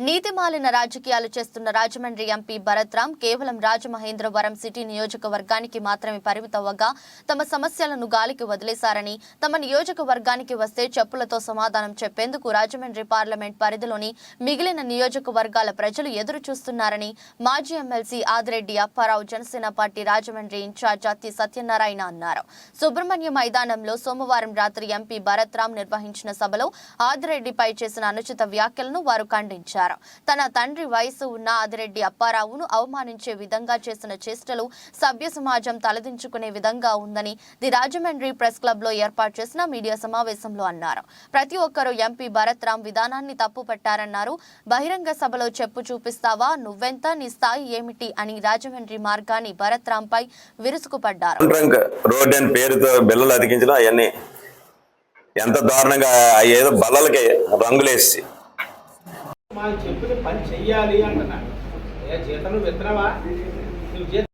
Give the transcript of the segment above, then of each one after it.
నీతిమాలిన రాజకీయాలు చేస్తున్న రాజమండ్రి ఎంపీ భరత్రామ్ కేవలం రాజమహేంద్రవరం సిటీ నియోజకవర్గానికి మాత్రమే పరిమితవ్వగా తమ సమస్యలను గాలికి వదిలేశారని తమ నియోజకవర్గానికి వస్తే చెప్పులతో సమాధానం చెప్పేందుకు రాజమండ్రి పార్లమెంట్ పరిధిలోని మిగిలిన నియోజకవర్గాల ప్రజలు ఎదురు చూస్తున్నారని మాజీ MLC Adireddy Apparao Janasena party Rajahmundry incharge Atti Satyanarayana అన్నారు. సుబ్రహ్మణ్య మైదానంలో సోమవారం రాత్రి ఎంపీ భరత్రామ్ నిర్వహించిన సభలో ఆదిరెడ్డిపై చేసిన అనుచిత వ్యాఖ్యలను వారు ఖండించారు. తన తండ్రి వయసు ఉన్న ఆదిరెడ్డి అప్పారావును అవమానించే విధంగా చేసిన చేష్టలు సభ్య సమాజం తలదించుకునే విధంగా ఉందని ది రాజమండ్రి ప్రెస్ క్లబ్లో ఏర్పాటు చేసిన మీడియా సమావేశంలో అన్నారు. ప్రతి ఒక్కరూ ఎంపీ భరత్ రామ్ విధానాన్ని తప్పు పట్టారన్నారు బహిరంగ సభలో చెప్పు చూపిస్తావా? నువ్వెంత? నీ స్థాయి ఏమిటి? అని రాజమండ్రి మార్గాన్ని భరత్ రామ్ పై విరుసుకుపడ్డారు రోడ్ అని పేరుతో బిల్లలు అతికించడం అవన్నీ ఎంత దారుణంగా ఏదో బల్లలకి రంగులేసి మా చెప్పిన పని చెయ్యాలి అంటున్నాను ఏ జీతం నువ్వు విత్తనవా? నువ్వు జీతం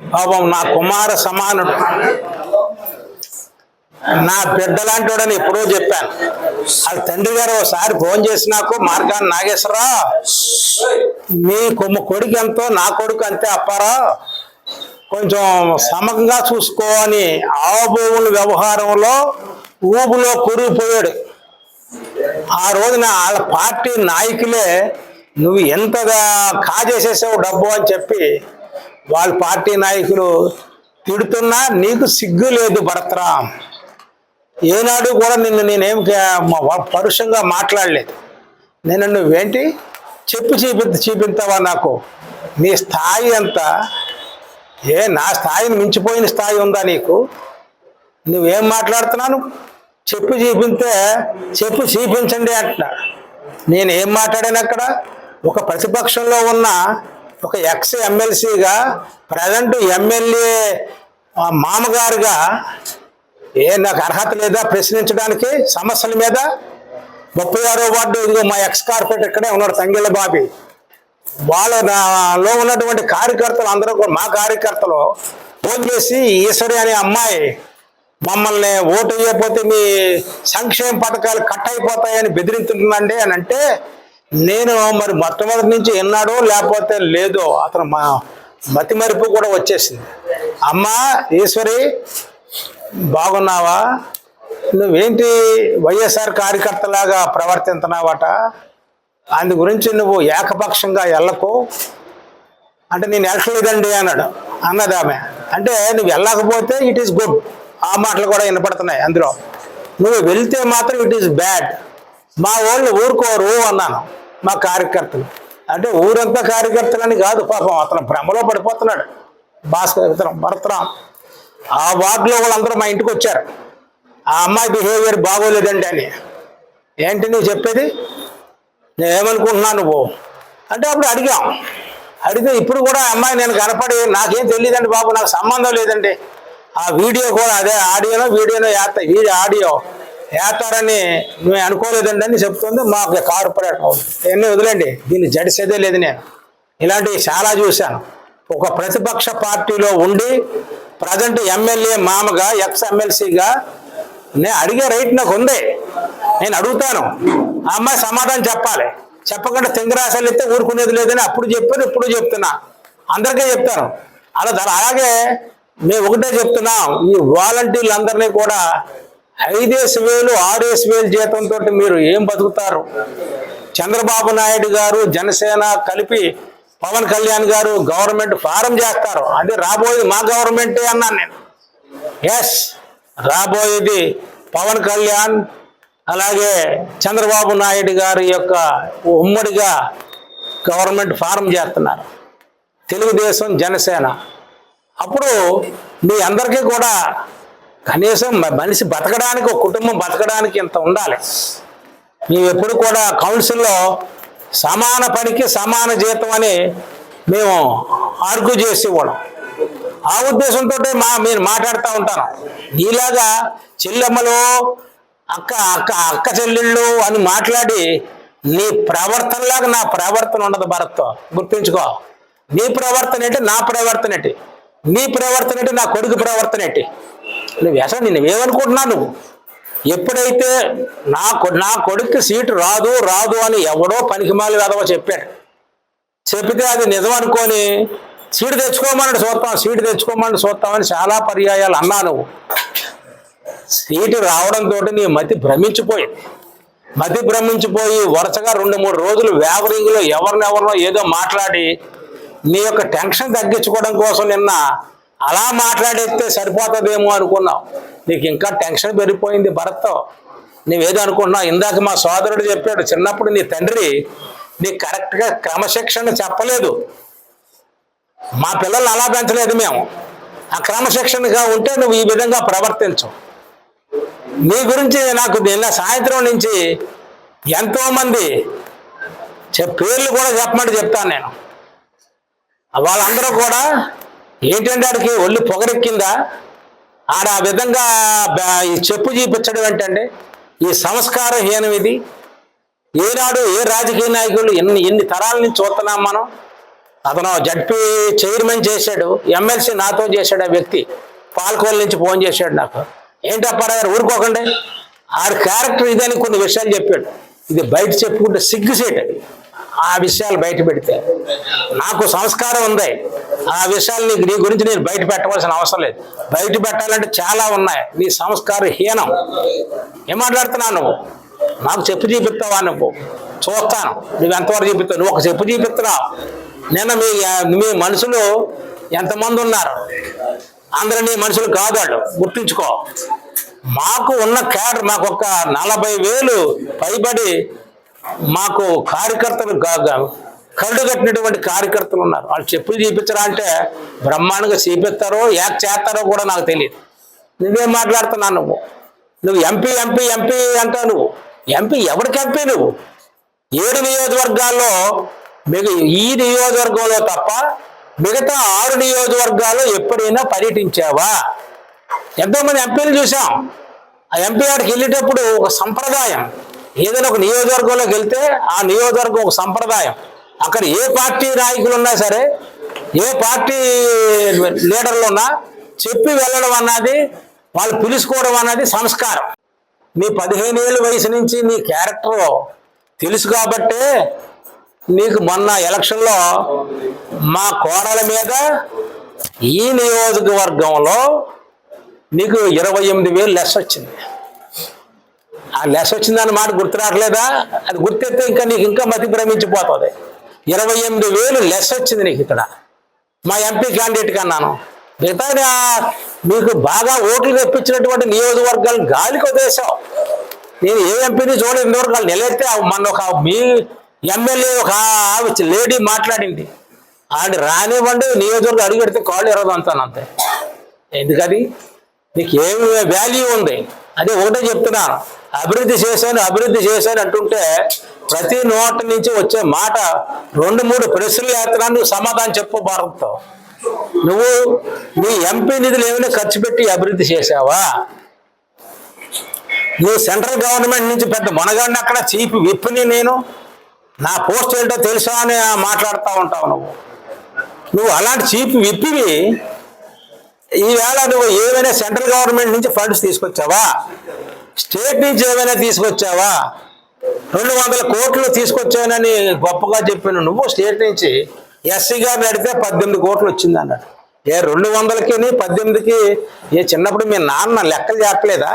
పాపం నా కుమార సమానుడు. నా బిడ్డలాంటోడని ఎప్పుడో చెప్పాను. వాళ్ళ తండ్రి గారు ఒకసారి ఫోన్ చేసి నాకు మార్గాన్ని నాగేశ్వరరావు మీ కొమ్మ కొడుకు ఎంతో నా కొడుకు అంతే అప్పారా? కొంచెం సమకంగా చూసుకో అని ఆ వ్యవహారంలో ఊబులో కూరుకుపోయాడు. ఆ రోజున వాళ్ళ పార్టీ నాయకులే నువ్వు ఎంతగా కాజేసేసావు డబ్బు అని చెప్పి వాళ్ళ పార్టీ నాయకులు తిడుతున్నా నీకు సిగ్గు లేదు భరత్రాం. ఏనాడు కూడా నిన్ను నేనేం పరుషంగా మాట్లాడలేదు. నేను నువ్వేంటి చెప్పు చూపి చూపించావా నాకు? నీ స్థాయి అంత ఏ నా స్థాయిని మించిపోయిన స్థాయి ఉందా నీకు? నువ్వేం మాట్లాడుతున్నాను? చెప్పు చూపిస్తే చెప్పు చూపించండి అంటున్నా. నేను ఏం మాట్లాడాను అక్కడ? ఒక ప్రతిపక్షంలో ఉన్న ఒక ఎక్స్ ఎమ్మెల్సీగా ప్రజెంట్ ఎమ్మెల్యే మామగారుగా ఏ నాకు అర్హత లేదా ప్రశ్నించడానికి సమస్యల మీద ముప్పై ఆరో వార్డు ఇదిగో మా ఎక్స్ కార్పొరేట్ ఇక్కడే ఉన్నాడు తంగిళ్ళ బాబి. వాళ్ళ ఉన్నటువంటి కార్యకర్తలు అందరూ కూడా మా కార్యకర్తలు ఫోన్ చేసి ఈశ్వరి అనే అమ్మాయి మమ్మల్ని ఓటు వేయకపోతే మీ సంక్షేమ పథకాలు కట్ అయిపోతాయని బెదిరించుంటుందండి అని అంటే నేను మరి మొట్టమొదటి నుంచి విన్నాడో లేకపోతే లేదో అతను మా మతి మరుపు కూడా వచ్చేసింది. అమ్మ ఈశ్వరి బాగున్నావా? నువ్వేంటి వైఎస్ఆర్ కార్యకర్తలాగా ప్రవర్తించినావట? అందు గురించి నువ్వు ఏకపక్షంగా వెళ్ళకు అంటే నేను వెళ్ళలేదండి అన్నాడు అన్నది ఆమె. అంటే నువ్వు వెళ్ళకపోతే ఇట్ ఈస్ గుడ్ ఆ మాటలు కూడా వినపడుతున్నాయి అందులో. నువ్వు వెళ్తే మాత్రం ఇట్ ఈస్ బ్యాడ్ మా వాళ్ళు ఊరుకోరు అన్నాను మా కార్యకర్తలు. అంటే ఊరంతా కార్యకర్తలని కాదు పాపం అతను భ్రమలో పడిపోతున్నాడు. భాస్కర్ ఇతను భరతరాం ఆ వార్డులో వాళ్ళందరూ మా ఇంటికి వచ్చారు. ఆ అమ్మాయి బిహేవియర్ బాగోలేదండి అని. ఏంటి నువ్వు చెప్పేది? నేనేమనుకుంటున్నా నువ్వు? అంటే అప్పుడు అడిగాం. అడిగితే ఇప్పుడు కూడా అమ్మాయి నేను కనపడి నాకేం తెలియదండి బాబు నాకు సంబంధం లేదండి. ఆ వీడియో కూడా అదే ఆడియోనో వీడియోనో వేస్తా వీడియో ఆడియో వేస్తారని మేము అనుకోలేదండి అని చెప్తుంది. మాకు కార్పొరేట్ ఇవన్నీ వదిలేండి. దీన్ని జడిసేదే లేదు నేను. ఇలాంటివి చాలా చూశాను. ఒక ప్రతిపక్ష పార్టీలో ఉండి ప్రజెంట్ ఎమ్మెల్యే మామగా ఎక్స్ ఎమ్మెల్సీగా నేను అడిగే రైట్ నాకు ఉంది. నేను అడుగుతాను. ఆ అమ్మాయి సమాధానం చెప్పాలి. చెప్పకుండా తింగరాశాలు ఇస్తే ఊరుకునేది లేదని అప్పుడు చెప్పాను ఇప్పుడు చెప్తున్నా. అందరికీ చెప్తాను. అలా అలాగే మేము ఒకటే చెప్తున్నాం. ఈ వాలంటీర్లు అందరినీ కూడా ఐదేసి వేలు ఆరేసి వేలు జీతంతో మీరు ఏం బతుకుతారు? చంద్రబాబు నాయుడు గారు జనసేన కలిపి పవన్ కళ్యాణ్ గారు గవర్నమెంట్ ఫారం చేస్తారు. అది రాబోయేది మా గవర్నమెంటే అన్నాను నేను. ఎస్ రాబోయేది పవన్ కళ్యాణ్ అలాగే చంద్రబాబు నాయుడు గారి యొక్క ఉమ్మడిగా గవర్నమెంట్ ఫారం చేస్తున్నారు. తెలుగుదేశం జనసేన. అప్పుడు మీ అందరికీ కూడా కనీసం మనిషి బతకడానికి ఒక కుటుంబం బతకడానికి ఇంత ఉండాలి. మేము ఎప్పుడు కూడా కౌన్సిల్లో సమాన పనికి సమాన జీతం అని మేము ఆర్గ్యూ చేసేవాళ్ళం ఆ ఉద్దేశంతో మా మీరు మాట్లాడుతూ ఉంటాను. నీలాగా చెల్లెమ్మలు అక్క అక్క అక్క చెల్లెళ్ళు అని మాట్లాడి నీ ప్రవర్తనలాగా నా ప్రవర్తన ఉండదు భరత్తో. గుర్తుంచుకో. నీ ప్రవర్తన ఏంటి? నా ప్రవర్తన ఏంటి? నీ ప్రవర్తన ఏంటి? నా కొడుకు ప్రవర్తన ఏంటి? నువ్వు అసలు నేను ఏమనుకుంటున్నా నువ్వు? ఎప్పుడైతే నా కొ- నా కొడుక్కి సీటు రాదు రాదు అని ఎవడో పనికిమాలి వెదవ చెప్పాడు. చెప్తే అది నిజం అనుకొని సీటు తెచ్చుకోమని చూస్తాం సీటు తెచ్చుకోమని చూస్తామని చాలా పర్యాయాలు అన్నా నువ్వు. సీటు రావడంతో నీ మతి భ్రమించిపోయింది. మతి భ్రమించిపోయి వరుసగా రెండు మూడు రోజులు వేవరింగ్లో ఎవరినెవరినో ఏదో మాట్లాడి నీ యొక్క టెన్షన్ తగ్గించుకోవడం కోసం నిన్న అలా మాట్లాడేస్తే సరిపోతుందేమో అనుకున్నావు. నీకు ఇంకా టెన్షన్ పెరిగిపోయింది భరత్తో. నువ్వేదో అనుకుంటున్నావు ఇందాక మా సోదరుడు చెప్పాడు చిన్నప్పుడు నీ తండ్రి నీకు కరెక్ట్గా క్రమశిక్షణ చెప్పలేదు. మా పిల్లల్ని అలా పెంచలేదు మేము. ఆ క్రమశిక్షణగా ఉంటే నువ్వు ఈ విధంగా ప్రవర్తించు. నీ గురించి నాకు నిన్న సాయంత్రం నుంచి ఎంతోమంది పేర్లు కూడా చెప్పమంటే చెప్తాను నేను. వాళ్ళందరూ కూడా ఏంటంటే ఆడికి ఒళ్ళు పొగరెక్కిందా? ఆడ ఆ విధంగా ఈ చెప్పు చూపించడం ఏంటంటే ఈ సంస్కారహీనం ఇది. ఏనాడు ఏ రాజకీయ నాయకులు ఎన్ని ఎన్ని తరాల నుంచి చూస్తున్నాం మనం? అతను జడ్పీ చైర్మన్ చేశాడు ఎమ్మెల్సీ నాతో చేశాడు ఆ వ్యక్తి. పాల్కోల్ నుంచి ఫోన్ చేశాడు నాకు. ఏంటో పడగారు ఊరుకోకండి. ఆడి క్యారెక్టర్ ఇదని కొన్ని విషయాలు చెప్పాడు. ఇది బయట చెప్పుకుంటే సిగ్గుసేట్ అది ఆ విషయాలు బయట పెడితే. నాకు సంస్కారం ఉంది. ఆ విషయాలు నీకు నీ గురించి నేను బయట పెట్టవలసిన అవసరం లేదు. బయట పెట్టాలంటే చాలా ఉన్నాయి. నీ సంస్కార హీనం. ఏం మాట్లాడుతున్నావు నువ్వు? నాకు చెప్పు చూపిస్తావా నువ్వు? చూస్తాను. నువ్వు ఎంతవరకు చూపిస్తావు? నువ్వు ఒక చెప్పు చూపిస్తున్నావు. నిన్న మీ మీ మనుషులు ఎంతమంది ఉన్నారు? అందరూ నీ మనుషులు కాదు వాళ్ళు. గుర్తుంచుకో. మాకు ఉన్న క్యాడర్ మాకు ఒక నలభై వేలు పైబడి మాకు కార్యకర్తలు గా- కరుడు కట్టినటువంటి కార్యకర్తలు ఉన్నారు. వాళ్ళు చెప్పులు చూపించరా అంటే బ్రహ్మాండంగా చూపిస్తారో యాక్ చేస్తారో కూడా నాకు తెలియదు. నువ్వేం మాట్లాడుతున్నావు నువ్వు. నువ్వు ఎంపీ ఎంపీ ఎంపీ అంటావు నువ్వు. ఎంపీ ఎవరికి ఎంపీ నువ్వు? ఏడు నియోజకవర్గాల్లో మిగ ఈ నియోజకవర్గంలో తప్ప మిగతా ఆరు నియోజకవర్గాల్లో ఎప్పుడైనా పర్యటించావా? ఎంతో మంది ఎంపీలు చూసాం ఆ ఎంపీ ఆడికి వెళ్ళేటప్పుడు ఒక సంప్రదాయం. ఏదైనా ఒక నియోజకవర్గంలోకి వెళ్తే ఆ నియోజకవర్గం ఒక సంప్రదాయం. అక్కడ ఏ పార్టీ నాయకులు ఉన్నా సరే ఏ పార్టీ లీడర్లు ఉన్నా చెప్పి వెళ్ళడం అన్నది వాళ్ళు పిలుచుకోవడం అన్నది సంస్కారం. నీ పదిహేను ఏళ్ళ వయసు నుంచి నీ క్యారెక్టర్ తెలుసు కాబట్టే నీకు మొన్న ఎలక్షన్లో మా కోడల మీద ఈ నియోజకవర్గంలో నీకు ఇరవై ఎనిమిది వేలు లెస్ వచ్చింది. ఆ లెస్ వచ్చిందన్న మాట గుర్తు రావట్లేదా? అది గుర్తెత్తే ఇంకా నీకు ఇంకా మతి భ్రమించిపోతుంది. ఇరవై ఎనిమిది వేలు లెస్ వచ్చింది నీకు ఇక్కడ. మా ఎంపీ క్యాండిడేట్ కన్నాను. మిగతా మీకు బాగా ఓట్లు తెప్పించినటువంటి నియోజకవర్గాలు గాలికి వదిలేసావు నేను ఏ ఎంపీని చూడలేదు ఇంతవరకు వాళ్ళు మన ఒక మీ ఎమ్మెల్యే ఒక లేడీ మాట్లాడింది. ఆడి రానివ్వండి నియోజకవర్గం అడుగెడితే కాళ్ళు ఎరదంతాను అంతే. ఎందుకది? నీకు ఏమి వాల్యూ ఉంది? అదే ఒకటే చెప్తున్నాను. అభివృద్ధి చేశాను అభివృద్ధి చేశాను అంటుంటే ప్రతి నోట నుంచి వచ్చే మాట రెండు మూడు ప్రశ్నలు వేస్తున్నా నువ్వు సమాధానం చెప్పు భారత్తో. నువ్వు నీ ఎంపీ నిధులు ఏమైనా ఖర్చు పెట్టి అభివృద్ధి చేశావా? నువ్వు సెంట్రల్ గవర్నమెంట్ నుంచి పెద్ద మనగాడిని అక్కడ చీపి విప్ని నేను నా పోస్ట్ ఏంటో తెలుసా అని మాట్లాడుతూ ఉంటావు నువ్వు. నువ్వు అలాంటి చీఫ్ విప్పివి ఈవేళ నువ్వు ఏమైనా సెంట్రల్ గవర్నమెంట్ నుంచి ఫండ్స్ తీసుకొచ్చావా? స్టేట్ నుంచి ఏమైనా తీసుకొచ్చావా? రెండు వందల కోట్లు తీసుకొచ్చానని గొప్పగా చెప్పిన నువ్వు స్టేట్ నుంచి ఎస్సీగా పెడితే అడిగితే పద్దెనిమిది కోట్లు వచ్చింది అన్నాడు. ఏ రెండు వందలకి పద్దెనిమిదికి? ఏ చిన్నప్పుడు మీ నాన్న లెక్కలు చెప్పలేదా?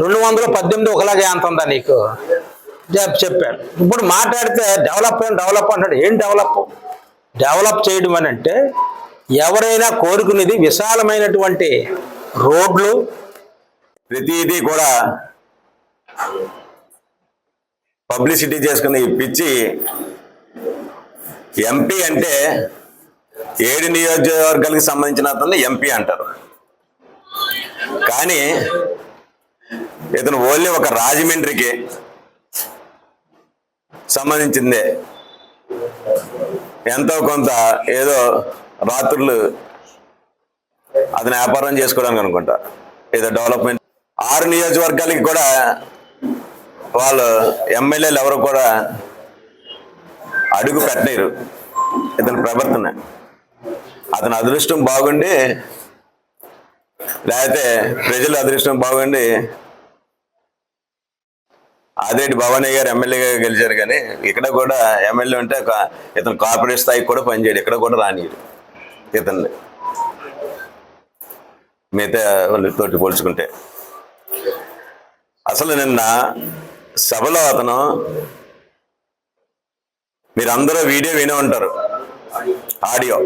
రెండు వందలు పద్దెనిమిది ఒకలాగే అంత ఉందా నీకు? చెప్- చెప్పాడు. ఇప్పుడు మాట్లాడితే డెవలప్ డెవలప్ అంటాడు. ఏం డెవలప్? డెవలప్ చేయడం అని అంటే ఎవరైనా కోరుకునేది విశాలమైనటువంటి రోడ్లు ప్రతిదీ కూడా పబ్లిసిటీ చేసుకున్న ఈ పిచ్చి ఎంపీ అంటే ఏడు నియోజకవర్గాలకు సంబంధించిన అతన్ని ఎంపీ అంటారు. కానీ ఇతను ఓన్లీ ఒక రాజమండ్రికి సంబంధించిందే. ఎంతో కొంత ఏదో రాత్రులు అతను వ్యాపారం చేసుకోవడానికి అనుకుంటా. ఏదో డెవలప్మెంట్ ఆరు నియోజకవర్గాలకి కూడా వాళ్ళు ఎమ్మెల్యేలు ఎవరు కూడా అడుగు పెట్టలేరు. ఇతని ప్రవర్తన. అతని అదృష్టం బాగుండి లేకపోతే ప్రజల అదృష్టం బాగుండి ఆదిరెడ్డి భవానీ గారు ఎమ్మెల్యేగా గెలిచారు కానీ ఇక్కడ కూడా ఎమ్మెల్యే ఉంటే ఇతను కార్పొరేట్ స్థాయికి కూడా పనిచేయడు. ఇక్కడ కూడా రానియడు ఇతన్ని. మిగతా వాళ్ళతోటి పోల్చుకుంటే. అసలు నిన్న సభలో అతను మీరందరూ వీడియో వినే ఉంటారు. ఆడియో.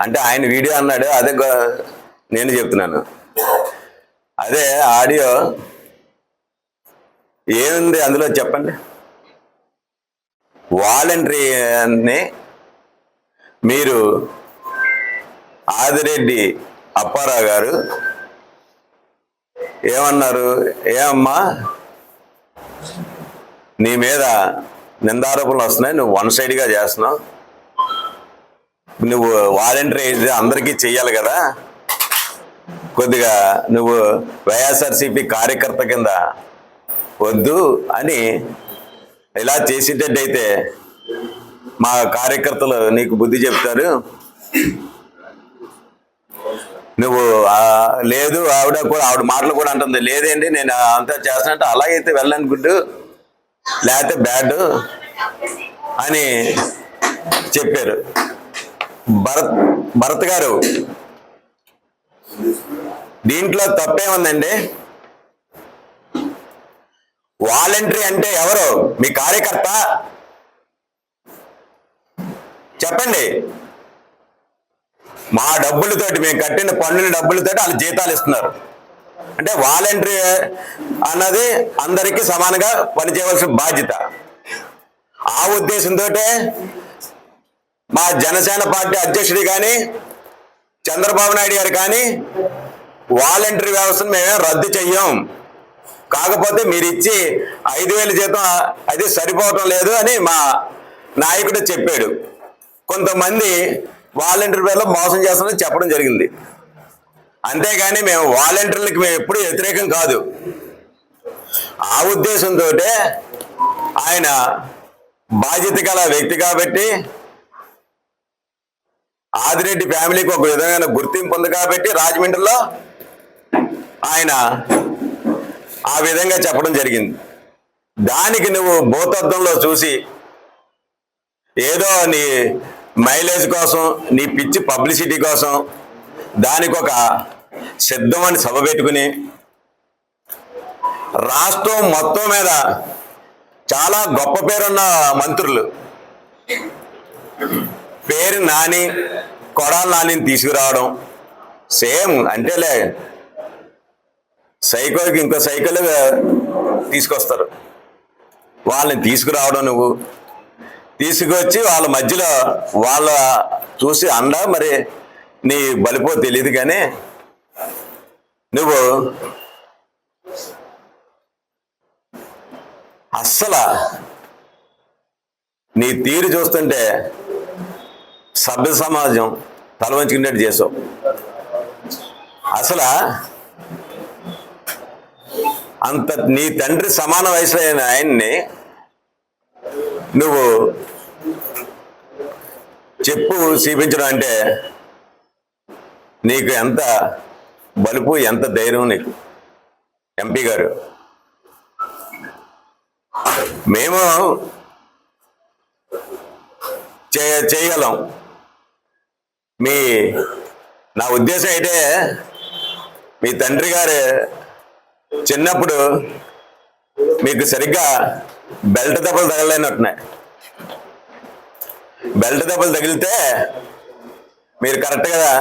అంటే ఆయన వీడియో అన్నాడు అదే నేను చెప్తున్నాను. అదే ఆడియో ఏముంది అందులో చెప్పండి? వాలంటరీని మీరు ఆదిరెడ్డి అప్పారావు గారు ఏమన్నారు? ఏమమ్మా? నీ మీద నిందారోపణలు వస్తున్నాయి. నువ్వు వన్ సైడ్గా చేస్తున్నావు. నువ్వు వాలంటరీ అయితే అందరికీ చెయ్యాలి కదా. కొద్దిగా నువ్వు వైఎస్ఆర్సీపీ కార్యకర్త కింద వద్దు అని ఇలా చేసేటట్టయితే మా కార్యకర్తలు నీకు బుద్ధి చెప్తారు. నువ్వు లేదు ఆవిడ కూడా ఆవిడ మాటలు కూడా అంటుంది. లేదండి నేను అంతా చేస్తున్నట్టు అలాగైతే వెళ్ళను గుడ్డు. లేకపోతే బ్యాడ్ అని చెప్పారు. భరత్ భరత్ గారు దీంట్లో తప్పేముందండి? వాలంటరీ అంటే ఎవరు? మీ కార్యకర్త? చెప్పండి. మా డబ్బులతోటి మేము కట్టిన పన్నుల డబ్బులతోటి వాళ్ళు జీతాలు ఇస్తున్నారు. అంటే వాలంటరీ అన్నది అందరికీ సమానంగా పనిచేయవలసిన బాధ్యత. ఆ ఉద్దేశంతో మా జనసేన పార్టీ అధ్యక్షుడు కానీ చంద్రబాబు నాయుడు గారు కానీ వాలంటరీ వ్యవస్థను మేమేం రద్దు చెయ్యం. కాకపోతే మీరు ఇచ్చి ఐదు వేల జీతం అది సరిపోవటం లేదు అని మా నాయకుడు చెప్పాడు. కొంతమంది వాలంటీర్ పేర్లో మోసం చేస్తామని చెప్పడం జరిగింది. అంతేగాని మేము వాలంటీర్లకి మేము ఎప్పుడు వ్యతిరేకం కాదు. ఆ ఉద్దేశంతో ఆయన బాధ్యత గల వ్యక్తి కాబట్టి ఆదిరెడ్డి ఫ్యామిలీకి ఒక విధమైన గుర్తింపు ఉంది కాబట్టి రాజమండ్రిలో ఆయన ఆ విధంగా చెప్పడం జరిగింది. దానికి నువ్వు భూతత్వంలో చూసి ఏదో నీ మైలేజ్ కోసం నీ పిచ్చి పబ్లిసిటీ కోసం దానికి ఒక సిద్ధమని సభ పెట్టుకుని రాష్ట్రం మొత్తం మీద చాలా గొప్ప పేరున్న మంత్రులు. పేరు నాని కొడాల నానిని తీసుకురావడం. సేమ్ అంటేలే సైకిల్కి ఇంకో సైకిల్ తీసుకొస్తారు. వాళ్ళని తీసుకురావడం నువ్వు. తీసుకొచ్చి వాళ్ళ మధ్యలో వాళ్ళ చూసి అండ మరి నీ బలిపో తెలియదు కానీ నువ్వు అస్సలు నీ తీరు చూస్తుంటే సభ్య సమాజం తలవంచుకునేట్టు చేసావు. అసలు అంత నీ తండ్రి సమాన వయసులో అయిన ఆయన్ని నువ్వు చెప్పు చూపించడం అంటే నీకు ఎంత బలుపు ఎంత ధైర్యం నీకు? ఎంపీ గారు. మేము చేయ చేయగలం. మీ నా ఉద్దేశం అయితే మీ తండ్రి గారు చిన్నప్పుడు మీకు సరిగ్గా బెల్ట్ దెబ్బలు తగలలేనట్టున్నాయి. బెల్ట్ దెబ్బలు తగిలితే మీరు కరెక్ట్ కదా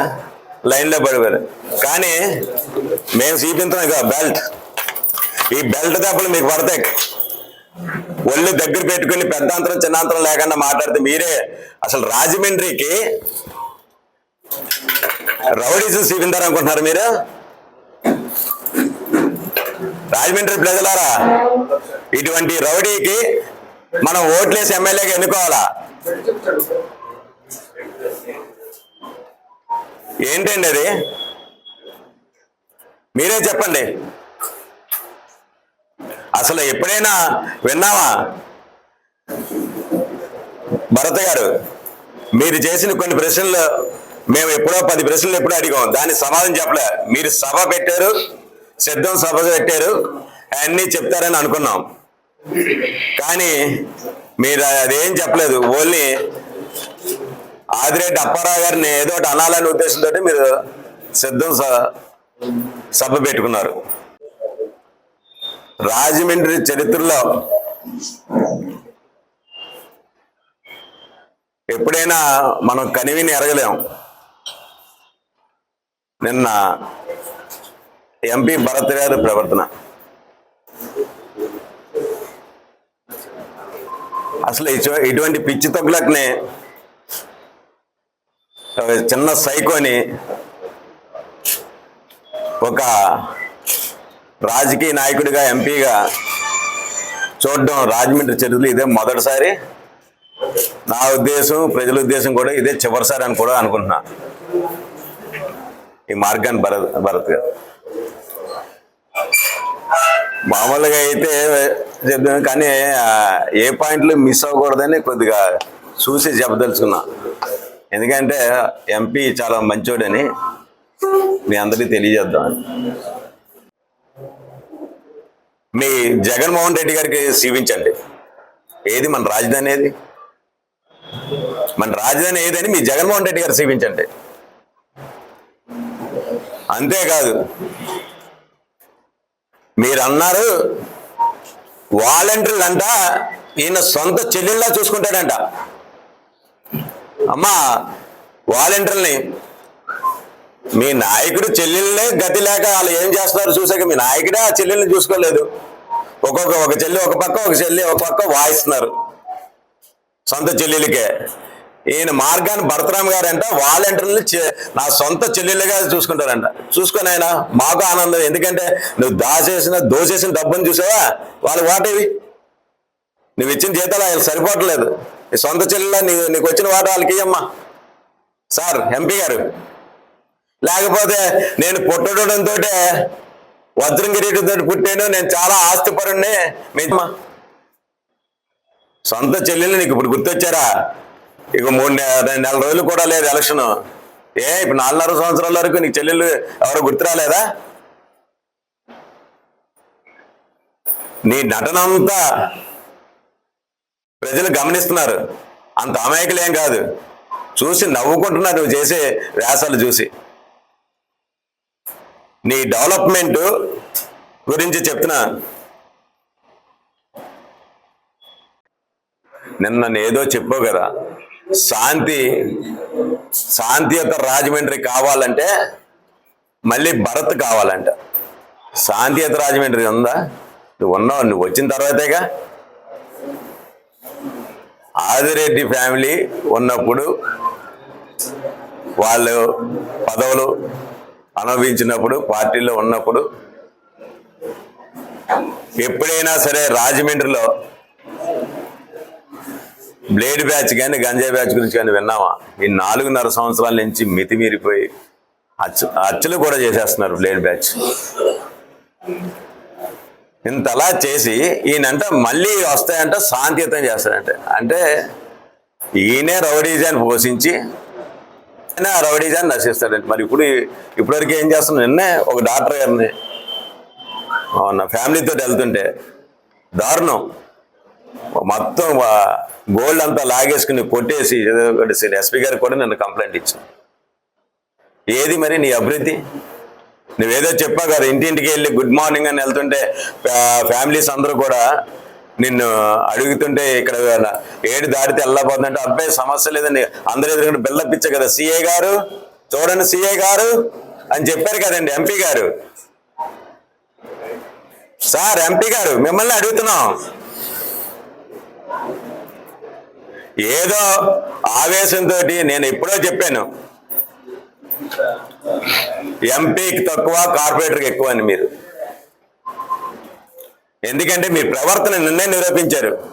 లైన్లో పడిపోయారు. కానీ మేము చూపించాం కదా బెల్ట్. ఈ బెల్ట్ దెబ్బలు మీకు పడతాయి. ఒళ్ళు దగ్గర పెట్టుకుని పెద్దాంతరం చిన్నాంతరం లేకుండా మాట్లాడితే మీరే అసలు రాజమండ్రికి రౌడీస్ చూపించారు అనుకుంటున్నారు మీరు? రాజమండ్రి ప్రజలారా ఇటువంటి రౌడీకి మనం ఓట్లేసి ఎమ్మెల్యేగా ఎన్నుకోవాలా? ఏంటండి అది? మీరే చెప్పండి. అసలు ఎప్పుడైనా విన్నావా? భరత్ గారు మీరు చేసిన కొన్ని ప్రశ్నలు మేము ఎప్పుడో పది ప్రశ్నలు ఎప్పుడో అడిగాం. దాని సమాధానం చెప్పలే. మీరు సభ పెట్టారు సిద్ధం సభ పెట్టారు. అన్నీ చెప్తారని అనుకున్నాం. కానీ మీరు అదేం చెప్పలేదు. ఓన్లీ ఆదిరెడ్డి అప్పారావు గారిని ఏదో ఒకటి అనాలనే ఉద్దేశంతో మీరు సిద్ధం స- సభ పెట్టుకున్నారు. రాజమండ్రి చరిత్రలో ఎప్పుడైనా మనం కనివిని ఎరగలేం. నిన్న ఎంపీ భరత్ గారి ప్రవర్తన. అసలు ఇటు- ఇటువంటి పిచ్చి తగ్గులకునే చిన్న సైకోని ఒక రాజకీయ నాయకుడిగా ఎంపీగా చూడడం రాజమండ్రి చర్యలు ఇదే మొదటిసారి. నా ఉద్దేశం ప్రజల ఉద్దేశం కూడా ఇదే చివరిసారి అని కూడా అనుకుంటున్నా. ఈ మార్గాన్ని భరత్ భరత్ గారు. మామూలుగా అయితే చెప్తాను కానీ ఏ పాయింట్లు మిస్ అవ్వకూడదని కొద్దిగా చూసి చెప్పదలుచుకున్నా. ఎందుకంటే ఎంపీ చాలా మంచోడని మీ అందరికీ తెలియజేద్దాం. మీ జగన్మోహన్ రెడ్డి గారికి సీవించండి ఏది మన రాజధాని ఏది? మన రాజధాని ఏదని మీ జగన్మోహన్ రెడ్డి గారు సీవించండి అంతేకాదు. మీరు అన్నారు వాలంటీర్లు అంట ఈయన సొంత చెల్లెల్లా చూసుకుంటాడంట. అమ్మా వాలంటీర్ని మీ నాయకుడు చెల్లెళ్ళే గతి లేక వాళ్ళు ఏం చేస్తున్నారు చూసాక మీ నాయకుడే ఆ చెల్లెల్ని చూసుకోలేదు. ఒక్కొక్క ఒక చెల్లి ఒక పక్క ఒక చెల్లి ఒక పక్క వాయిస్తున్నారు. సొంత చెల్లెలకే. ఈయన మార్గాన్ని భరతరామ్ గారంట వాలంటీర్లు చె- నా సొంత చెల్లెళ్ళుగా చూసుకుంటారంట. చూసుకొని ఆయన మాకు ఆనందం. ఎందుకంటే నువ్వు దాచేసిన దోచేసిన డబ్బుని చూసావా? వాళ్ళు వాటేవి నువ్వు ఇచ్చిన జీతాలు ఆయన సరిపోవట్లేదు. నీ సొంత చెల్లెళ్ళ నీ నీకు వచ్చిన వాట వాళ్ళకి అమ్మా సార్ ఎంపీ గారు. లేకపోతే నేను పుట్టడంతో వజ్రం కిరీటంతో పుట్టాను. నేను చాలా ఆస్తిపరుణ్ణి. మీ సొంత చెల్లెలు నీకు ఇప్పుడు గుర్తొచ్చారా? ఇక మూడు రెండు నెల రోజులు కూడా లేదు ఎలక్షన్. ఏ ఇప్పుడు నాలుగున్నర సంవత్సరాల వరకు నీకు చెల్లెలు ఎవరు గుర్తు రాలేదా? నీ నటన అంతా ప్రజలు గమనిస్తున్నారు. అంత అమాయకులేం కాదు. చూసి నవ్వుకుంటున్నారు నువ్వు చేసే వ్యాసాలు చూసి. నీ డెవలప్మెంట్ గురించి చెప్తున్నా. నిన్న నేదో చెప్పావు కదా. శాంతి శాంతియుత రాజమండ్రి కావాలంటే మళ్ళీ భరత్ కావాలంట. శాంతియుత రాజమండ్రి ఉందా? నువ్వు ఉన్నావు నువ్వు వచ్చిన తర్వాతేగా. ఆదిరెడ్డి ఫ్యామిలీ ఉన్నప్పుడు వాళ్ళు పదవులు అనుభవించినప్పుడు పార్టీలో ఉన్నప్పుడు ఎప్పుడైనా సరే రాజమండ్రిలో బ్లేడ్ బ్యాచ్ కానీ గంజాయి బ్యాచ్ గురించి కానీ విన్నామా ఈ నాలుగున్నర సంవత్సరాల నుంచి మితిమీరిపోయి అచ్చు అచ్చులు కూడా చేసేస్తున్నారు బ్లేడ్ బ్యాచ్. ఇంతలా చేసి ఈయనంట మళ్ళీ వస్తాయంట శాంతియుతం చేస్తాడంట. అంటే ఈయనే రౌడీజాన్ని పోషించి ఆయన ఆ రౌడీజాన్ని నశిస్తాడంట. మరి ఇప్పుడు ఇప్పటివరకు ఏం చేస్తున్నాడు నిన్నే ఒక డాక్టర్ గారిని నా ఫ్యామిలీతో వెళ్తుంటే దారుణం. మొత్తం గోల్డ్ అంతా లాగేసుకుని కొట్టేసి ఎస్పీ గారికి కూడా నన్ను కంప్లైంట్ ఇచ్చాను ఏది మరి నీ అభివృద్ధి? నువ్వేదో చెప్పావు కదా ఇంటింటికి వెళ్ళి గుడ్ మార్నింగ్ అని వెళ్తుంటే ఫ్యామిలీస్ అందరూ కూడా నిన్ను అడుగుతుంటే ఇక్కడ ఏడు దాడితే వెళ్ళబోతుందంటే అబ్బాయి సమస్య లేదండి. అందరూ ఎదురుకుంటే బిల్డప్ ఇచ్చా కదా సిఏ గారు? చూడండి సిఏ గారు అని చెప్పారు కదండి ఎంపీ గారు. సార్ ఎంపీ గారు మిమ్మల్ని అడుగుతున్నాం. ఏదో ఆవేశంతో నేను ఎప్పుడో చెప్పాను. ఎంపీకి తక్కువ కార్పొరేటర్కి ఎక్కువ అని మీరు. ఎందుకంటే మీ ప్రవర్తన నిన్నే నిరూపించారు.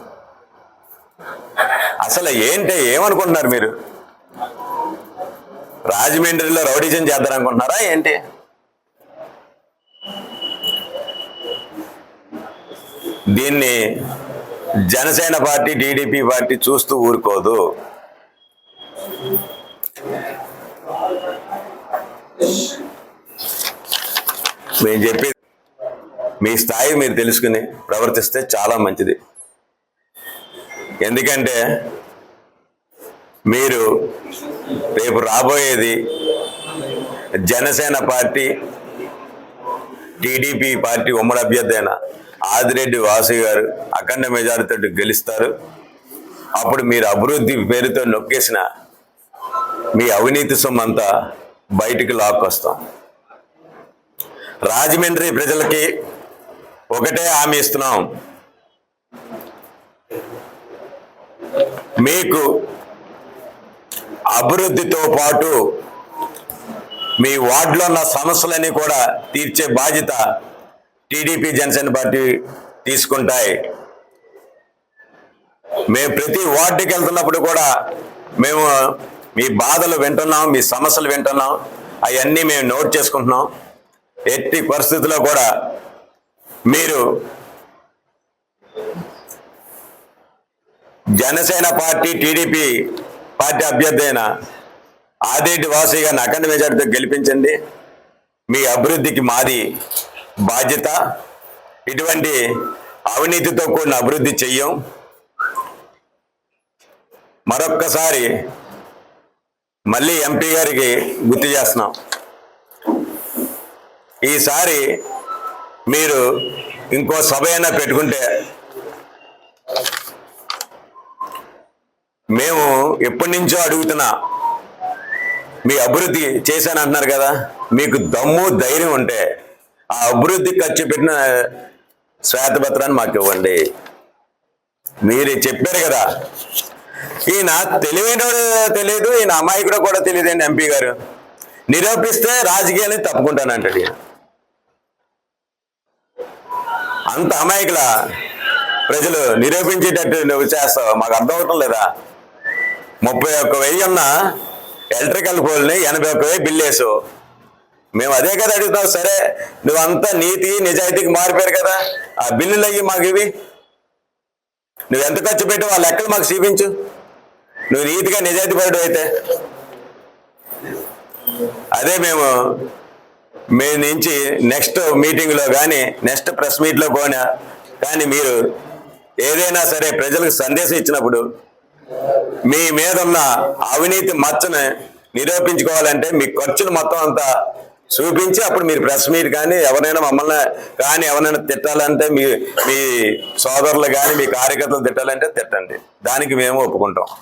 అసలు ఏంటి ఏమనుకుంటున్నారు మీరు? రాజమండ్రిలో రౌడీజం చేద్దారనుకుంటున్నారా ఏంటి? దీన్ని జనసేన పార్టీ టీడీపీ పార్టీ చూస్తూ ఊరుకోదు. మేము చెప్పి మీ స్థాయి మీరు తెలుసుకుని ప్రవర్తిస్తే చాలా మంచిది. ఎందుకంటే మీరు రేపు రాబోయేది జనసేన పార్టీ టీడీపీ పార్టీ ఉమ్మడి అభ్యర్థి అయినా ఆదిరెడ్డి వాసు గారు అఖండ మెజారిటీతో గెలుస్తారు. అప్పుడు మీరు అభివృద్ధి పేరుతో నొక్కేసిన మీ అవినీతి సొమ్మంతా బయటికి లాక్కొస్తాం. రాజమండ్రి ప్రజలకి ఒకటే హామీ ఇస్తున్నాం. మీకు అభివృద్ధితో పాటు మీ వార్డులో ఉన్న సమస్యలన్నీ కూడా తీర్చే బాధ్యత టీడీపీ జనసేన పార్టీ తీసుకుంటాయి. మేము ప్రతి వార్డుకి వెళ్తున్నప్పుడు కూడా మేము మీ బాధలు వింటున్నాం మీ సమస్యలు వింటున్నాం అవన్నీ మేము నోట్ చేసుకుంటున్నాం. ఎట్టి పరిస్థితుల్లో కూడా మీరు జనసేన పార్టీ టీడీపీ పార్టీ అభ్యర్థి అయిన ఆదిరెడ్డి వాసు గారిని మెజార్టీతో గెలిపించండి. మీ అభివృద్ధికి మాది బాధ్యత ఇటువంటి అవినీతితో కూడిన అభివృద్ధి చెయ్యం. మరొక్కసారి మళ్ళీ ఎంపీ గారికి గుర్తు చేస్తున్నాం. ఈసారి మీరు ఇంకో సభ అయినా పెట్టుకుంటే మేము ఎప్పటి నుంచో అడుగుతున్నా మీ అభివృద్ధి చేశాను అంటున్నారు కదా మీకు దమ్ము ధైర్యం ఉంటే ఆ అభివృద్ధి ఖర్చు పెట్టిన శ్వేతపత్రాన్ని మాకు ఇవ్వండి. మీరు చెప్పారు కదా. ఈయన తెలివైన తెలియదు ఈయన అమాయకుడు కూడా తెలియదండి ఎంపీ గారు? నిరూపిస్తే రాజకీయాన్ని తప్పుకుంటానంటాడు ఈయన. అంత అమాయకుల? ప్రజలు నిరూపించేటట్టు నువ్వు చేస్తావు? మాకు అర్థం అవటం లేదా? ముప్పై ఒక్క వెయ్యి ఉన్న ఎలక్ట్రికల్ పోల్ని ఎనభై ఒక్క వెయ్యి బిల్లు మేము అదే కదా అడుగుతాం సరే నువ్వంతా నీతి నిజాయితీకి మారిపోయారు కదా. ఆ బిల్లులు అయ్యి మాకు ఇవి. నువ్వు ఎంత ఖర్చు పెట్టి వాళ్ళ లెక్కలు మాకు చూపించు. నువ్వు నీతిగా నిజాయితీ పడు అయితే. అదే మేము మీ నుంచి నెక్స్ట్ మీటింగ్లో కానీ నెక్స్ట్ ప్రెస్ మీట్లో కూడా కానీ మీరు ఏదైనా సరే ప్రజలకు సందేశం ఇచ్చినప్పుడు మీ మీద ఉన్న అవినీతి మచ్చని నిరూపించుకోవాలంటే మీ ఖర్చులు మొత్తం అంతా చూపించి అప్పుడు మీరు ప్రెస్ మీట్ కానీ ఎవరైనా మమ్మల్ని కానీ ఎవరైనా తిట్టాలంటే మీ మీ సోదరులు కానీ మీ కార్యకర్తలు తిట్టాలంటే తిట్టండి. దానికి మేము ఒప్పుకుంటాం.